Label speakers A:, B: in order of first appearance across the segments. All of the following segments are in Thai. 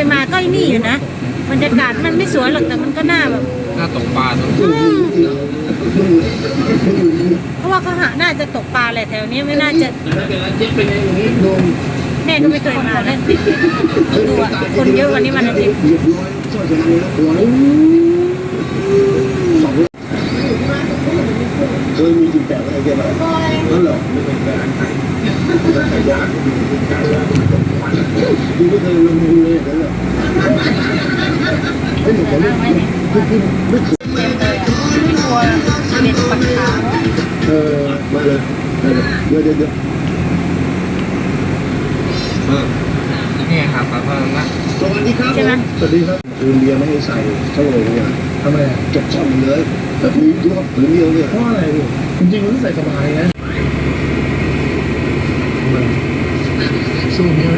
A: นี่อยู่นะบรรยากาศมันไม่สวยหรอกแต่มันก็น่าแบบ
B: หน้าต
C: กปลาตรงอ
B: ืมเ
A: พราะว่าเขาหาน่าจะตกปลาแหละแถวนี้ไม่น่าจะ
D: เจ๊เป็นไงอย่างนี้นม
A: แม่ก็ไม่เคยมาเล่นติดดูอะคนเยอะกวันนี้มันอาทิตย์
B: เรียบร้อยช่วยชนะเลยนะตัวนี้สองเคยมีจุดแปดอะไรเกี่ยวกับนั่นเหรอ ไม่เป็นการใช้ใช้ยากดูไม่เคยลงมือเลยนั่นแหละไม่เหมือนกันไม่ไม่ไม่เคยเต็มเล
E: ยอะไม่กลัวเป็นปักขาเ
B: ออมาเลยเดี๋ยวเดี๋ยวเดี๋ยว
C: นี่ครับแล้วก็นะ
B: สวัสดีครับสวัสดีครับคืนเดียวไม่ให้ใส่ช่องเลยเนี่ยท
D: ำไม
B: จบช่องเลยแต่ผืนตัวผืนเดียวเนี่ยเพร
D: าะอะไรจริงๆมันใส่สบายนะสู้เมีย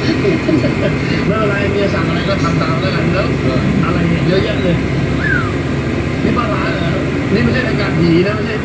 D: ไม่ได้แค่นั้นแล้วอะไรเมียสั่งอะไรก็ทำตามแล้วกันแล้วอะไรเยเยอะแยะเลยนี่ปลาร้าเหรอนี่ไม่ใช่รายการผีนะไม่ใช่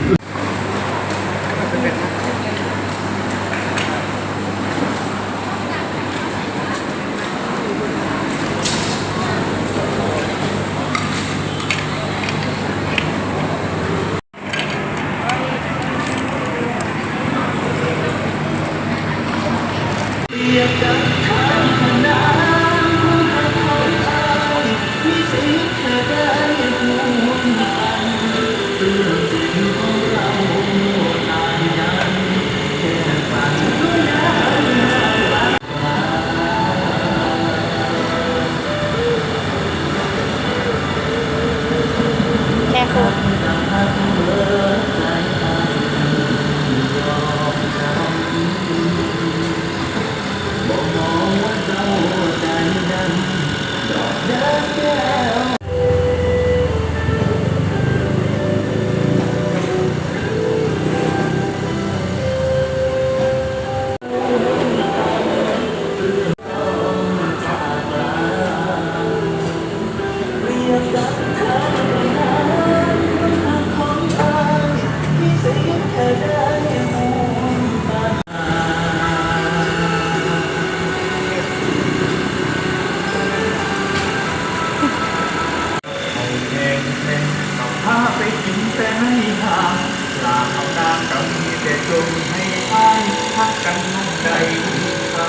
F: เม่นก็พาไปกินแต่ไม่หางลาเอาน้ำกับมีแต่จงให้พายพักกันน้งใจทุกคำ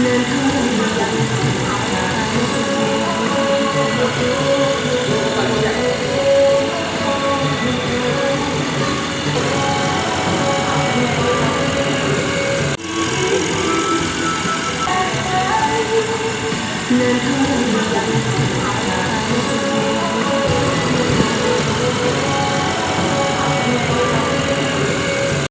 F: เนื้อทุ่ง